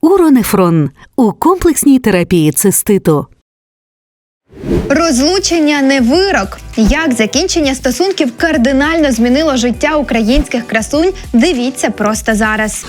Уронефрон у комплексній терапії циститу. Розлучення не вирок. Як закінчення стосунків кардинально змінило життя українських красунь? Дивіться просто зараз.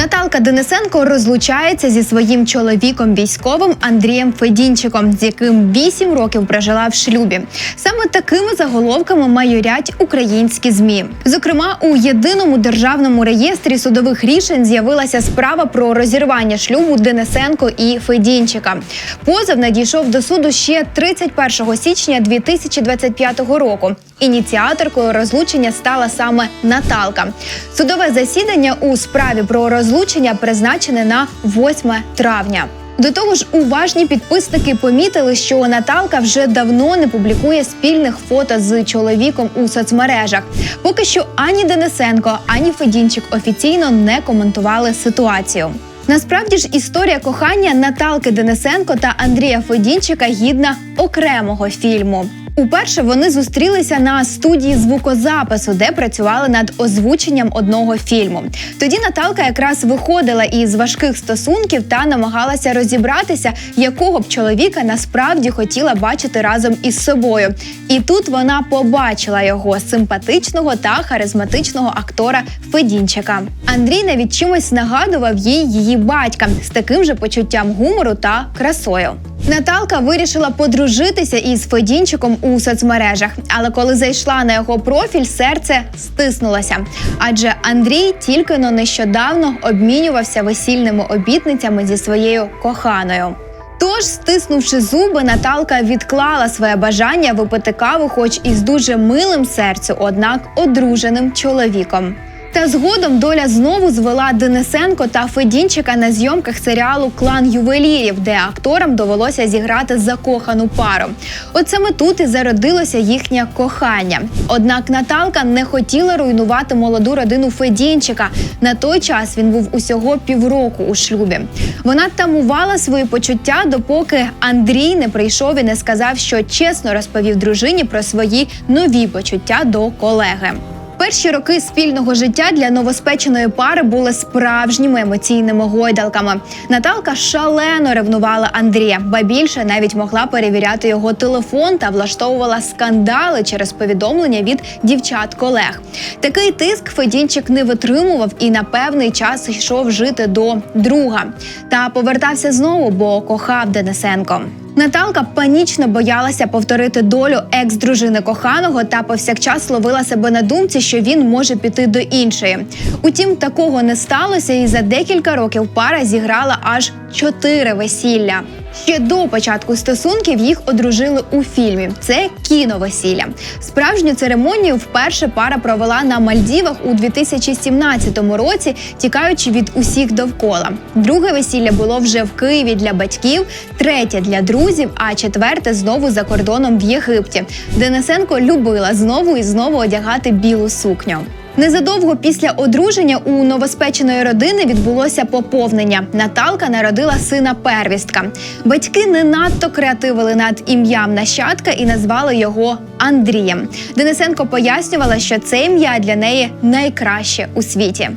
Наталка Денисенко розлучається зі своїм чоловіком військовим Андрієм Федінчиком, з яким 8 років прожила в шлюбі. Саме такими заголовками майорять українські змі. Зокрема, у єдиному державному реєстрі судових рішень з'явилася справа про розірвання шлюбу Денисенко і Федінчика. Позов надійшов до суду ще 31 січня 2025 року. Ініціаторкою розлучення стала саме Наталка. Судове засідання у справі про розлучення призначене на 8 травня. До того ж, уважні підписники помітили, що Наталка вже давно не публікує спільних фото з чоловіком у соцмережах. Поки що ані Денисенко, ані Федінчик офіційно не коментували ситуацію. Насправді ж історія кохання Наталки Денисенко та Андрія Федінчика гідна окремого фільму. Уперше вони зустрілися на студії звукозапису, де працювали над озвученням одного фільму. Тоді Наталка якраз виходила із важких стосунків та намагалася розібратися, якого б чоловіка насправді хотіла бачити разом із собою. І тут вона побачила його симпатичного та харизматичного актора Федінчика. Андрій навіть чимось нагадував їй її батька з таким же почуттям гумору та красою. Наталка вирішила подружитися із Федінчиком у соцмережах, але коли зайшла на його профіль, серце стиснулося. Адже Андрій тільки но нещодавно обмінювався весільними обітницями зі своєю коханою. Тож, стиснувши зуби, Наталка відклала своє бажання випити каву, хоч і з дуже милим серцю, однак одруженим чоловіком. Та згодом доля знову звела Денисенко та Федінчика на зйомках серіалу Клан ювелірів, де акторам довелося зіграти закохану пару. От саме тут і зародилося їхнє кохання. Однак Наталка не хотіла руйнувати молоду родину Федінчика. На той час він був усього півроку у шлюбі. Вона тамувала свої почуття, допоки Андрій не прийшов і не сказав, що чесно розповів дружині про свої нові почуття до колеги. Перші роки спільного життя для новоспеченої пари були справжніми емоційними гойдалками. Наталка шалено ревнувала Андрія, ба більше навіть могла перевіряти його телефон та влаштовувала скандали через повідомлення від дівчат-колег. Такий тиск Федінчик не витримував і на певний час йшов жити до друга. Та повертався знову, бо кохав Денисенко. Наталка панічно боялася повторити долю екс-дружини коханого та повсякчас ловила себе на думці, що він може піти до іншої. Утім, такого не сталося, і за декілька років пара зіграла аж чотири весілля. Ще до початку стосунків їх одружили у фільмі. Це кіновесілля. Справжню церемонію вперше пара провела на Мальдівах у 2017 році, тікаючи від усіх довкола. Друге весілля було вже в Києві для батьків, третє для друзів, а четверте знову за кордоном в Єгипті. Денисенко любила знову і знову одягати білу сукню. Незадовго після одруження у новоспеченої родини відбулося поповнення. Наталка народила сина первістка. Батьки не надто креативили над ім'ям нащадка і назвали його Андрієм. Денисенко пояснювала, що це ім'я для неї найкраще у світі.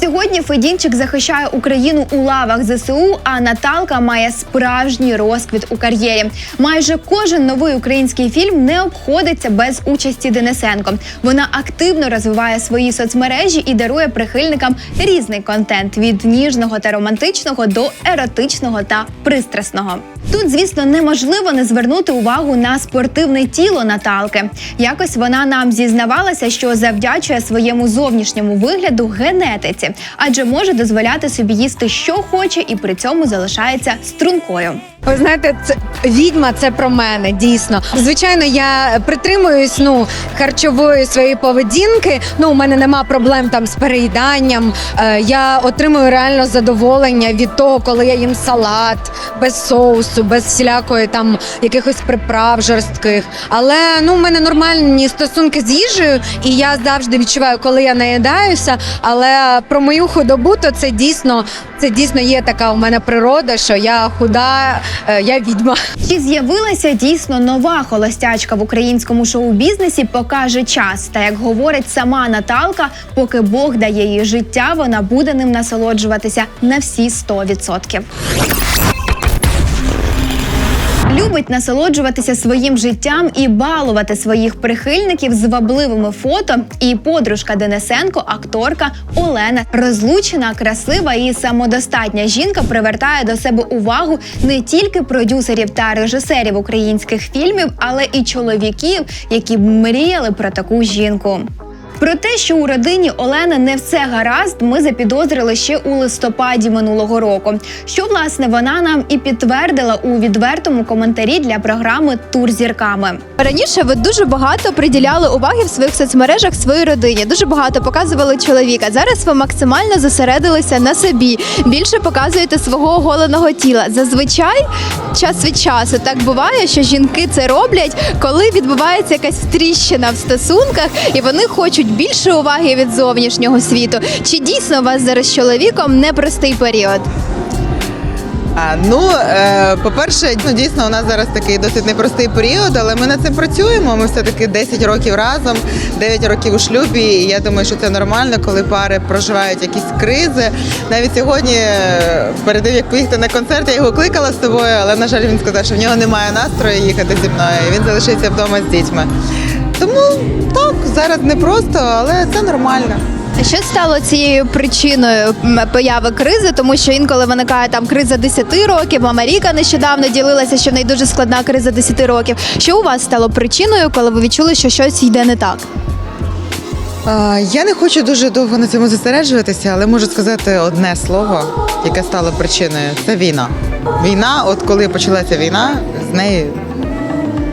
Сьогодні Федінчик захищає Україну у лавах ЗСУ, а Наталка має справжній розквіт у кар'єрі. Майже кожен новий український фільм не обходиться без участі Денисенко. Вона активно розвиває свої соцмережі і дарує прихильникам різний контент від ніжного та романтичного до еротичного та пристрасного. Тут, звісно, неможливо не звернути увагу на спортивне тіло Наталки. Якось вона нам зізнавалася, що завдячує своєму зовнішньому вигляду генетиці, адже може дозволяти собі їсти, що хоче, і при цьому залишається стрункою. Ви знаєте, це відьма це про мене дійсно. Звичайно, я притримуюсь ну харчової своєї поведінки. Ну, у мене нема проблем там з переїданням. Е, я отримую реально задоволення від того, коли я їм салат без соусу, без всілякої там якихось приправ жорстких. Але ну, у мене нормальні стосунки з їжею, і я завжди відчуваю, коли я наїдаюся. Але про мою худобу, то це дійсно це дійсно є така у мене природа, що я худа я відьма. Чи з'явилася дійсно нова холостячка в українському шоу-бізнесі, покаже час. Та як говорить сама Наталка, поки Бог дає їй життя, вона буде ним насолоджуватися на всі 100%. Любить насолоджуватися своїм життям і балувати своїх прихильників звабливими фото. І подружка Денисенко, акторка Олена, розлучена, красива і самодостатня жінка привертає до себе увагу не тільки продюсерів та режисерів українських фільмів, але і чоловіків, які б мріяли про таку жінку. Про те, що у родині Олени не все гаразд, ми запідозрили ще у листопаді минулого року. Що власне вона нам і підтвердила у відвертому коментарі для програми Тур зірками. Раніше ви дуже багато приділяли уваги в своїх соцмережах своїй родині. Дуже багато показували чоловіка. Зараз ви максимально зосередилися на собі. Більше показуєте свого оголеного тіла. Зазвичай час від часу так буває, що жінки це роблять, коли відбувається якась тріщина в стосунках, і вони хочуть більше уваги від зовнішнього світу. Чи дійсно у вас зараз з чоловіком непростий період? А, ну, е, по-перше, ну дійсно у нас зараз такий досить непростий період, але ми над цим працюємо. Ми все-таки 10 років разом, 9 років у шлюбі. І я думаю, що це нормально, коли пари проживають якісь кризи. Навіть сьогодні, е, перед тим як поїхати на концерт, я його кликала з собою, але на жаль, він сказав, що в нього немає настрою їхати зі мною. і Він залишиться вдома з дітьми. Тому так, зараз непросто, але це нормально. А Що стало цією причиною появи кризи? Тому що інколи виникає там криза 10 років. Америка нещодавно ділилася, що в неї дуже складна криза 10 років. Що у вас стало причиною, коли ви відчули, що щось йде не так? А, Я не хочу дуже довго на цьому зосереджуватися, але можу сказати одне слово, яке стало причиною це війна. Війна, от коли почалася війна, з неї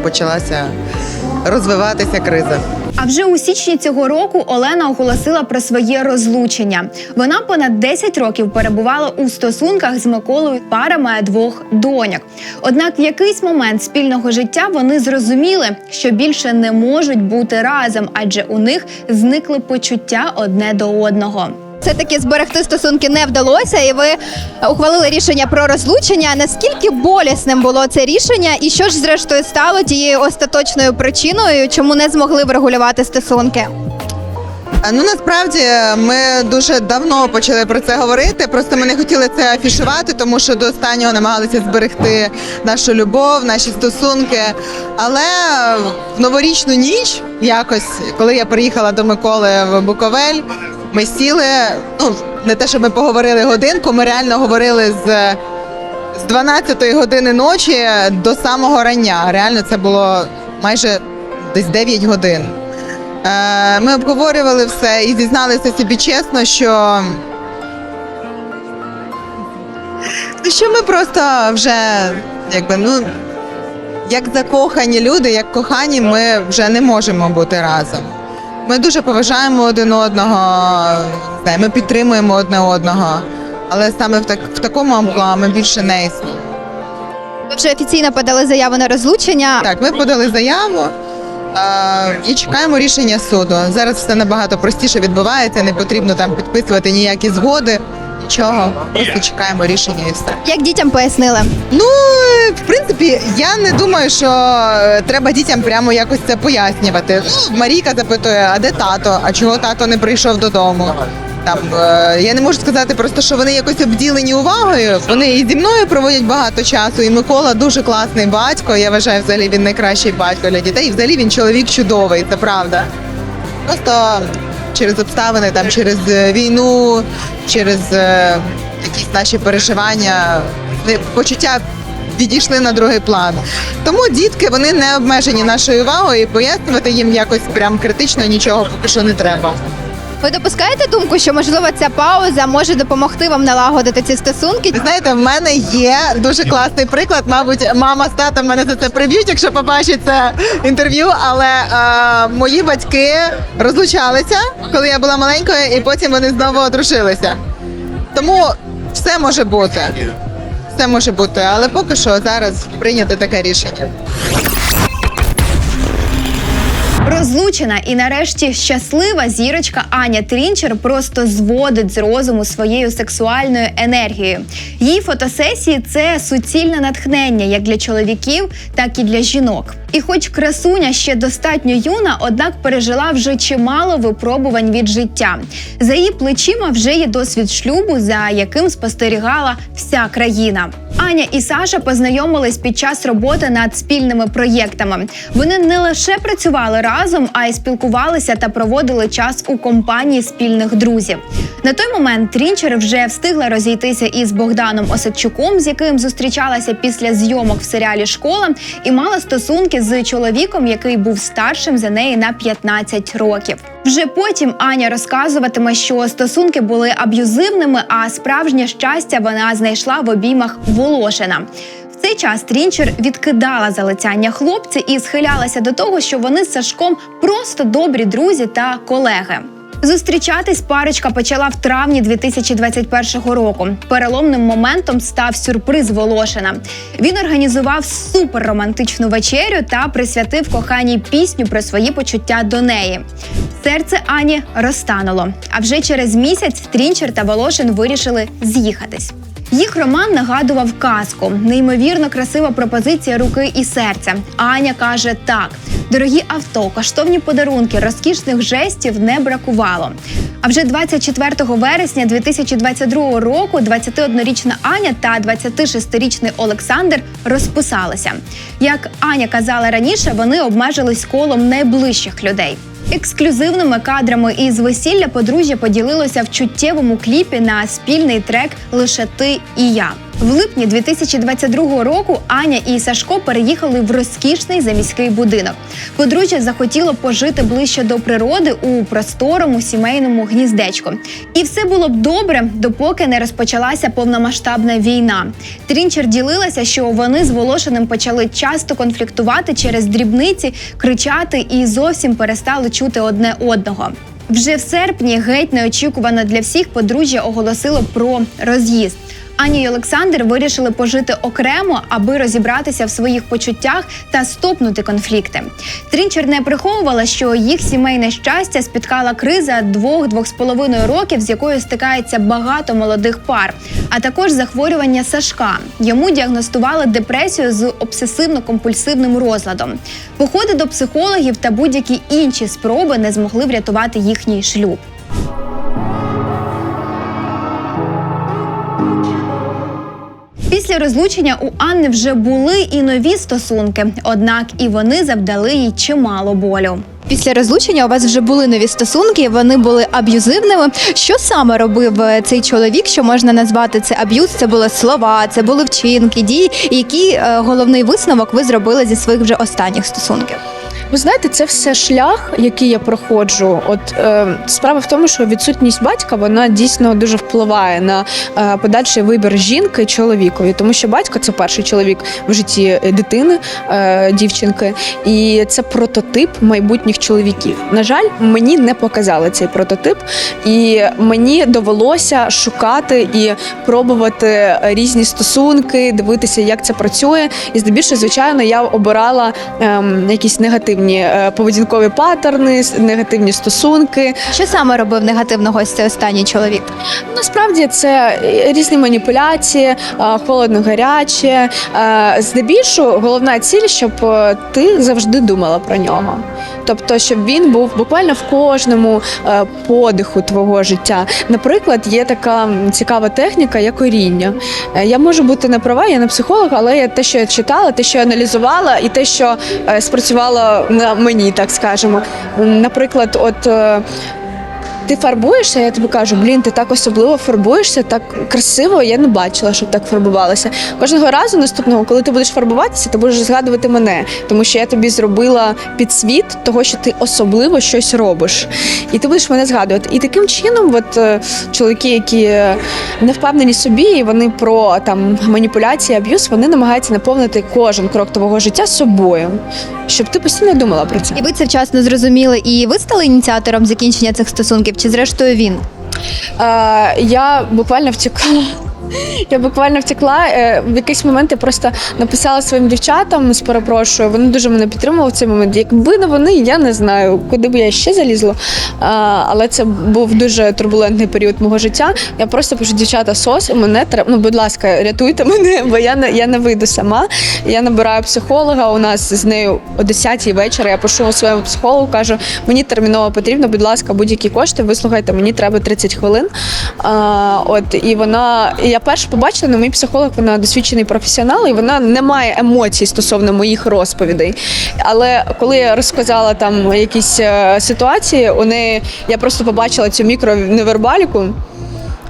почалася розвиватися криза. А вже у січні цього року Олена оголосила про своє розлучення. Вона понад 10 років перебувала у стосунках з Миколою. Пара має двох доньок. Однак в якийсь момент спільного життя вони зрозуміли, що більше не можуть бути разом, адже у них зникли почуття одне до одного. Все таки зберегти стосунки не вдалося, і ви ухвалили рішення про розлучення. Наскільки болісним було це рішення, і що ж зрештою стало тією остаточною причиною, чому не змогли врегулювати стосунки? Ну насправді ми дуже давно почали про це говорити. Просто ми не хотіли це афішувати, тому що до останнього намагалися зберегти нашу любов, наші стосунки. Але в новорічну ніч, якось, коли я приїхала до Миколи в Буковель, ми сіли. Ну не те, що ми поговорили годинку, ми реально говорили з. З 12 години ночі до самого рання. Реально це було майже десь 9 годин. Е, Ми обговорювали все і зізналися собі чесно, що, що ми просто вже якби ну. Як закохані люди, як кохані, ми вже не можемо бути разом. Ми дуже поважаємо один одного, ми підтримуємо одне одного, але саме в, так, в такому амплуа ми більше не існуємо. Ви вже офіційно подали заяву на розлучення. Так, ми подали заяву е, і чекаємо рішення суду. Зараз все набагато простіше відбувається, не потрібно там підписувати ніякі згоди, нічого. Просто чекаємо рішення і все. Як дітям пояснили? Ну, в принципі, я не думаю, що е, треба дітям прямо якось це пояснювати. Ну, Марійка запитує, а де тато? А чого тато не прийшов додому? Там е, я не можу сказати просто, що вони якось обділені увагою. Вони і зі мною проводять багато часу. І Микола дуже класний батько. Я вважаю, взагалі він найкращий батько для дітей. І взагалі він чоловік чудовий, це правда. Просто через обставини, там через е, війну, через е, якісь наші переживання, почуття відійшли на другий план. Тому дітки вони не обмежені нашою увагою і пояснювати їм якось прям критично нічого поки що не треба. Ви допускаєте думку, що можливо ця пауза може допомогти вам налагодити ці стосунки? Знаєте, в мене є дуже класний приклад. Мабуть, мама з татом мене за це приб'ють, якщо побачать це інтерв'ю. Але е, мої батьки розлучалися, коли я була маленькою, і потім вони знову одружилися. Тому все може бути. Все може бути, але поки що зараз прийнято таке рішення. Розлучена і нарешті щаслива зірочка Аня Трінчер просто зводить з розуму своєю сексуальною енергією. Її фотосесії це суцільне натхнення як для чоловіків, так і для жінок. І хоч красуня ще достатньо юна, однак пережила вже чимало випробувань від життя. За її плечима вже є досвід шлюбу, за яким спостерігала вся країна. Аня і Саша познайомились під час роботи над спільними проєктами. Вони не лише працювали разом, а й спілкувалися та проводили час у компанії спільних друзів. На той момент Трінчер вже встигла розійтися із Богданом Осадчуком, з яким зустрічалася після зйомок в серіалі Школа, і мала стосунки з чоловіком, який був старшим за неї на 15 років. Вже потім Аня розказуватиме, що стосунки були аб'юзивними, а справжнє щастя вона знайшла в обіймах Волошина. В цей час Трінчер відкидала залицяння хлопця і схилялася до того, що вони з Сашком просто добрі друзі та колеги. Зустрічатись парочка почала в травні 2021 року. Переломним моментом став сюрприз Волошина. Він організував суперромантичну вечерю та присвятив коханій пісню про свої почуття до неї. Серце Ані розтануло. А вже через місяць Трінчер та Волошин вирішили з'їхатись. Їх роман нагадував казку. Неймовірно красива пропозиція руки і серця. Аня каже так: дорогі авто, коштовні подарунки, розкішних жестів не бракувало. А вже 24 вересня 2022 року 21-річна Аня та 26-річний Олександр розписалися. Як Аня казала раніше, вони обмежились колом найближчих людей. Ексклюзивними кадрами із весілля подружжя поділилося в чуттєвому кліпі на спільний трек Лише ти і я. В липні 2022 року Аня і Сашко переїхали в розкішний заміський будинок. Подружжя захотіло пожити ближче до природи у просторому сімейному гніздечку. І все було б добре, допоки не розпочалася повномасштабна війна. Трінчер ділилася, що вони з Волошиним почали часто конфліктувати через дрібниці, кричати і зовсім перестали чути одне одного. Вже в серпні геть неочікувано для всіх подружжя оголосило про роз'їзд. Аня і Олександр вирішили пожити окремо, аби розібратися в своїх почуттях та стопнути конфлікти. Трінчер не приховувала, що їх сімейне щастя спіткала криза двох-двох з половиною років, з якою стикається багато молодих пар, а також захворювання Сашка. Йому діагностували депресію з обсесивно-компульсивним розладом. Походи до психологів та будь-які інші спроби не змогли врятувати їхній шлюб. Після розлучення у Анни вже були і нові стосунки, однак і вони завдали їй чимало болю. Після розлучення у вас вже були нові стосунки, вони були аб'юзивними. Що саме робив е, цей чоловік, що можна назвати це аб'юз? Це були слова, це були вчинки, дії. Який е, головний висновок ви зробили зі своїх вже останніх стосунків? Ви знаєте, це все шлях, який я проходжу. От е, справа в тому, що відсутність батька вона дійсно дуже впливає на е, подальший вибір жінки чоловікові, тому що батько це перший чоловік в житті дитини, е, дівчинки, і це прототип майбутніх чоловіків. На жаль, мені не показали цей прототип, і мені довелося шукати і пробувати різні стосунки, дивитися, як це працює. І здебільшого, звичайно, я обирала ем, якісь негативні е, поведінкові паттерни, негативні стосунки. Що саме робив негативного ось цей останній чоловік? Насправді це різні маніпуляції, е, холодно-гаряче. Е, Здебільшого головна ціль, щоб е, ти завжди думала про нього. Тобто, щоб він був буквально в кожному е, подиху твого життя. Наприклад, є така цікава техніка, як коріння. Е, Я можу бути не права, я не психолог, але я те, що я читала, те, що я аналізувала, і те, що е, спрацювало мені, так скажемо. Наприклад, от. Ти фарбуєшся, я тобі кажу, блін, ти так особливо фарбуєшся, так красиво. Я не бачила, щоб так фарбувалася. Кожного разу наступного, коли ти будеш фарбуватися, ти будеш згадувати мене, тому що я тобі зробила підсвіт того, що ти особливо щось робиш. І ти будеш мене згадувати. І таким чином, от е, чоловіки, які не впевнені собі, і вони про там маніпуляції, аб'юз, вони намагаються наповнити кожен крок твого життя собою, щоб ти постійно думала про це. І ви це вчасно зрозуміли, і ви стали ініціатором закінчення цих стосунків, чи зрештою він? Е, я буквально втікала. Я буквально втекла. Е, В якийсь момент я просто написала своїм дівчатам з перепрошую. Вони дуже мене підтримували в цей момент. Якби не вони, я не знаю, куди б я ще залізла. Але це був дуже турбулентний період мого життя. Я просто пишу, дівчата, сос, мене треба. Ну, будь ласка, рятуйте мене, бо я не я не вийду сама. Я набираю психолога. У нас з нею о 10-й вечора. Я пишу своєму психологу, кажу, мені терміново потрібно, будь ласка, будь-які кошти. Вислухайте, мені треба 30 хвилин. От і вона і перше побачила, ну мій психолог, вона досвідчений професіонал, і вона не має емоцій стосовно моїх розповідей. Але коли я розказала там якісь е, ситуації, неї я просто побачила цю мікроневербаліку.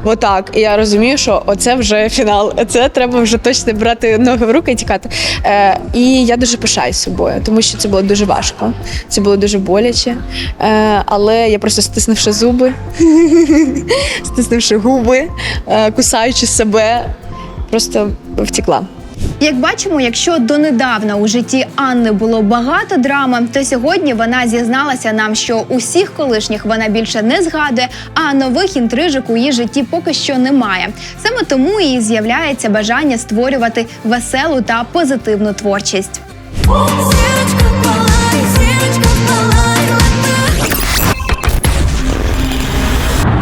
Отак, і я розумію, що оце вже фінал. Це треба вже точно брати ноги в руки і тікати. Е, і я дуже пишаюсь собою, тому що це було дуже важко. Це було дуже боляче. Е, але я просто стиснувши зуби, стиснувши губи, е, кусаючи себе, просто втекла. Як бачимо, якщо донедавна у житті Анни було багато драми, то сьогодні вона зізналася нам, що усіх колишніх вона більше не згадує, а нових інтрижок у її житті поки що немає. Саме тому і з'являється бажання створювати веселу та позитивну творчість.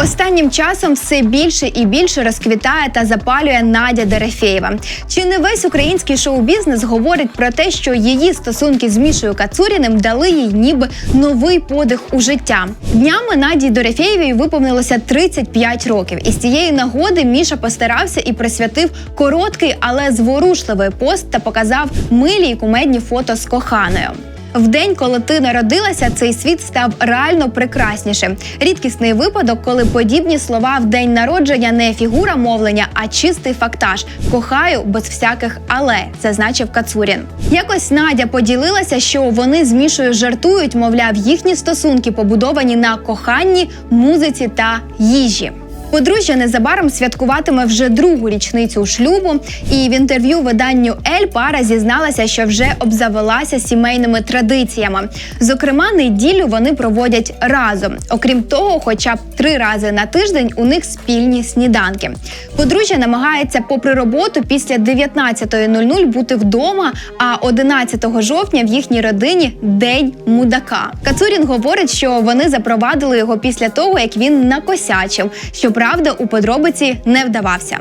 Останнім часом все більше і більше розквітає та запалює Надя Дерефєєва. Чи не весь український шоу-бізнес говорить про те, що її стосунки з Мішою Кацуріним дали їй ніби новий подих у життя? Днями Наді Дерефєєвій виповнилося 35 років, і з цієї нагоди Міша постарався і присвятив короткий, але зворушливий пост та показав милі й кумедні фото з коханою. В день, коли ти народилася, цей світ став реально прекраснішим. Рідкісний випадок, коли подібні слова в день народження не фігура мовлення, а чистий фактаж. Кохаю без всяких але, зазначив Кацурін. Якось Надя поділилася, що вони з Мішою жартують, мовляв, їхні стосунки побудовані на коханні, музиці та їжі. Подружжя незабаром святкуватиме вже другу річницю шлюбу, і в інтерв'ю виданню Ель пара зізналася, що вже обзавелася сімейними традиціями. Зокрема, неділю вони проводять разом. Окрім того, хоча б три рази на тиждень у них спільні сніданки. Подружжя намагається, попри роботу, після 19.00 бути вдома. А 11 жовтня в їхній родині день мудака. Кацурін говорить, що вони запровадили його після того, як він накосячив. Щоправда, у подробиці не вдавався.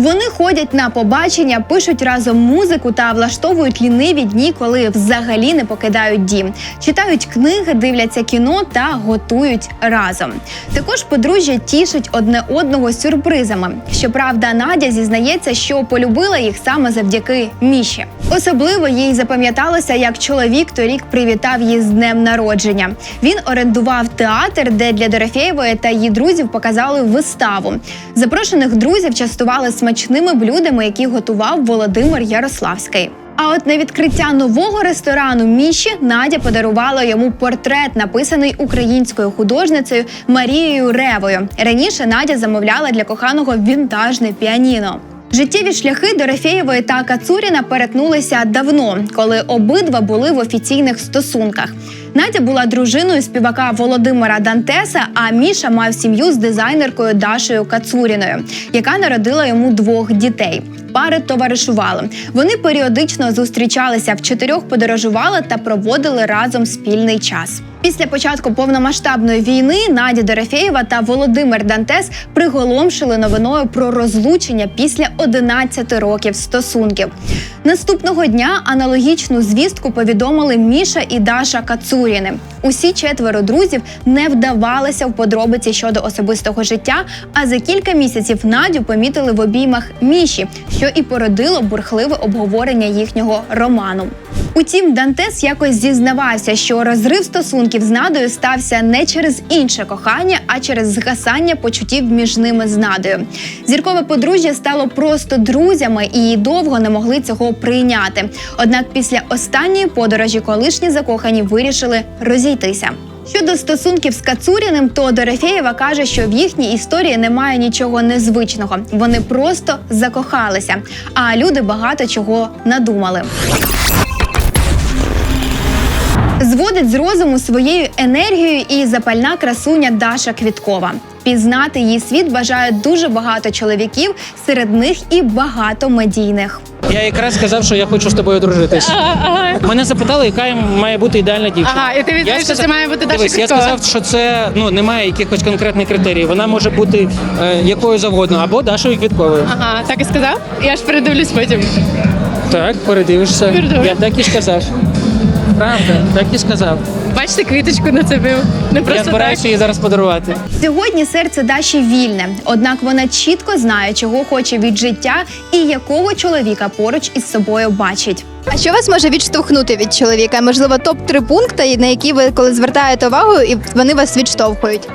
Вони ходять на побачення, пишуть разом музику та влаштовують ліниві дні, коли взагалі не покидають дім. Читають книги, дивляться кіно та готують разом. Також подружжя тішить одне одного сюрпризами. Щоправда, Надя зізнається, що полюбила їх саме завдяки Міші. Особливо їй запам'яталося, як чоловік торік привітав її з днем народження. Він орендував театр, де для Дорофєєвої та її друзів показали виставу. Запрошених друзів частували смачними блюдами, які готував Володимир Ярославський. А от на відкриття нового ресторану Міші Надя подарувала йому портрет, написаний українською художницею Марією Ревою. Раніше Надя замовляла для коханого вінтажне піаніно. Життєві шляхи Дорофєєвої та Кацуріна перетнулися давно, коли обидва були в офіційних стосунках. Надя була дружиною співака Володимира Дантеса, а Міша мав сім'ю з дизайнеркою Дашею Кацуріною, яка народила йому двох дітей. Пари товаришували. Вони періодично зустрічалися в чотирьох, подорожували та проводили разом спільний час. Після початку повномасштабної війни Надя Дорофєєва та Володимир Дантес приголомшили новиною про розлучення після 11 років стосунків. Наступного дня аналогічну звістку повідомили Міша і Даша Кацуріни. Усі четверо друзів не вдавалися в подробиці щодо особистого життя. А за кілька місяців Надю помітили в обіймах Міші, що і породило бурхливе обговорення їхнього роману. Утім, Дантес якось зізнавався, що розрив стосунків з Надою стався не через інше кохання, а через згасання почуттів між ними з Надою. Зіркове подружжя стало просто друзями і довго не могли цього прийняти. Однак після останньої подорожі колишні закохані вирішили розійтися. Щодо стосунків з Кацуріним, то Дорофєєва каже, що в їхній історії немає нічого незвичного. Вони просто закохалися, а люди багато чого надумали. Зводить з розуму своєю енергією і запальна красуня Даша Квіткова. Пізнати її світ бажають дуже багато чоловіків, серед них і багато медійних. Я якраз сказав, що я хочу з тобою дружитись. Мене запитали, яка має бути ідеальна дівчина. Ага, і ти відповів, Я що це має бути Даша Дивись, я Квіткова. сказав, що це ну немає якихось конкретних критеріїв. Вона може бути е, якою завгодно, або Дашою Квітковою. Ага, так і сказав? Я ж передивлюсь потім. Так, передивишся. Передивлюсь. Я так і сказав. Правда, так і сказав. Бачите, квіточку нацепив. Не Я просто Я збираюся її зараз подарувати. Сьогодні серце Даші вільне, однак вона чітко знає, чого хоче від життя і якого чоловіка поруч із собою бачить. А що вас може відштовхнути від чоловіка? Можливо, топ 3 пункти, на які ви коли звертаєте увагу, і вони вас відштовхують.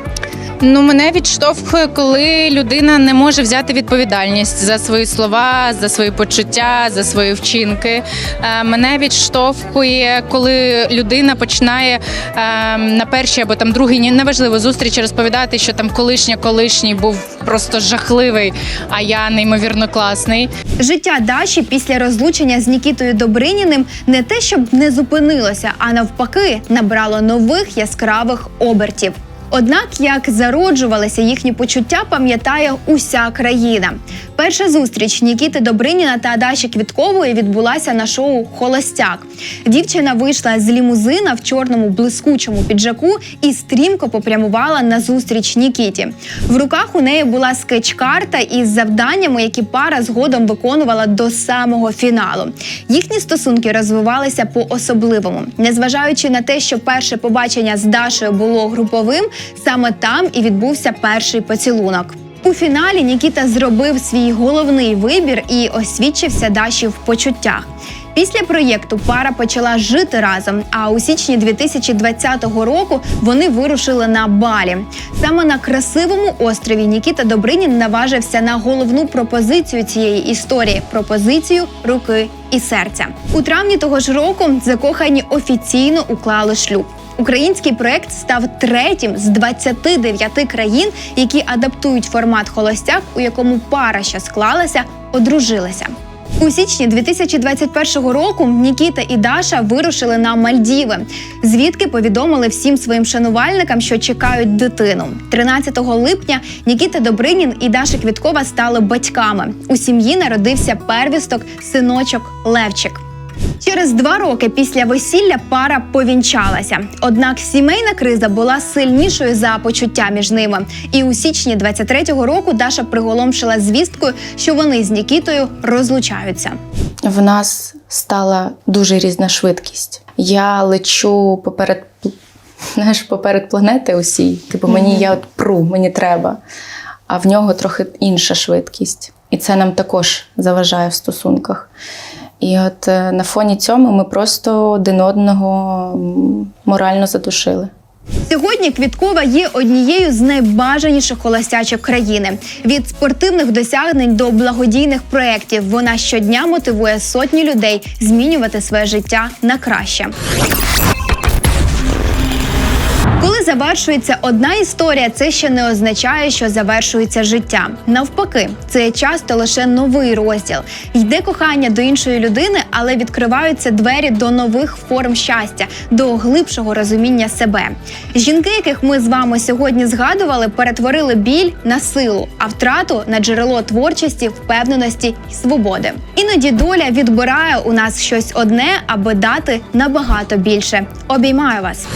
Ну, мене відштовхує, коли людина не може взяти відповідальність за свої слова, за свої почуття, за свої вчинки. Е, Мене відштовхує, коли людина починає е, на першій або там другій ні- неважливо зустрічі розповідати, що там колишня колишній був просто жахливий, а я неймовірно класний. Життя Даші після розлучення з Нікітою Добриніним не те, щоб не зупинилося, а навпаки, набрало нових яскравих обертів. Однак, як зароджувалися їхні почуття, пам'ятає уся країна. Перша зустріч Нікіти Добриніна та Даші Квіткової відбулася на шоу Холостяк. Дівчина вийшла з лімузина в чорному блискучому піджаку і стрімко попрямувала на зустріч Нікіті. В руках у неї була скетч-карта із завданнями, які пара згодом виконувала до самого фіналу. Їхні стосунки розвивалися по-особливому, незважаючи на те, що перше побачення з Дашою було груповим, саме там і відбувся перший поцілунок. У фіналі Нікіта зробив свій головний вибір і освідчився Даші в почуттях. Після проєкту пара почала жити разом. А у січні 2020 року вони вирушили на Балі. Саме на красивому острові Нікіта Добринін наважився на головну пропозицію цієї історії пропозицію руки і серця. У травні того ж року закохані офіційно уклали шлюб. Український проект став третім з 29 країн, які адаптують формат холостяк, у якому пара, що склалася, одружилася. У січні 2021 року Нікіта і Даша вирушили на Мальдіви, звідки повідомили всім своїм шанувальникам, що чекають дитину. 13 липня Нікіта Добринін і Даша Квіткова стали батьками. У сім'ї народився первісток синочок Левчик. Через два роки після весілля пара повінчалася. Однак сімейна криза була сильнішою за почуття між ними. І у січні 23-го року Даша приголомшила звісткою, що вони з Нікітою розлучаються. в нас стала дуже різна швидкість. Я лечу поперед, знаєш, поперед планети усій. Типу, мені я от пру, мені треба. А в нього трохи інша швидкість. І це нам також заважає в стосунках. І от е, на фоні цьому ми просто один одного морально задушили. Сьогодні Квіткова є однією з найбажаніших холостячок країни. Від спортивних досягнень до благодійних проєктів вона щодня мотивує сотні людей змінювати своє життя на краще. Завершується одна історія, це ще не означає, що завершується життя. Навпаки, це часто лише новий розділ. Йде кохання до іншої людини, але відкриваються двері до нових форм щастя, до глибшого розуміння себе. Жінки, яких ми з вами сьогодні згадували, перетворили біль на силу, а втрату на джерело творчості, впевненості і свободи. Іноді доля відбирає у нас щось одне, аби дати набагато більше. Обіймаю вас.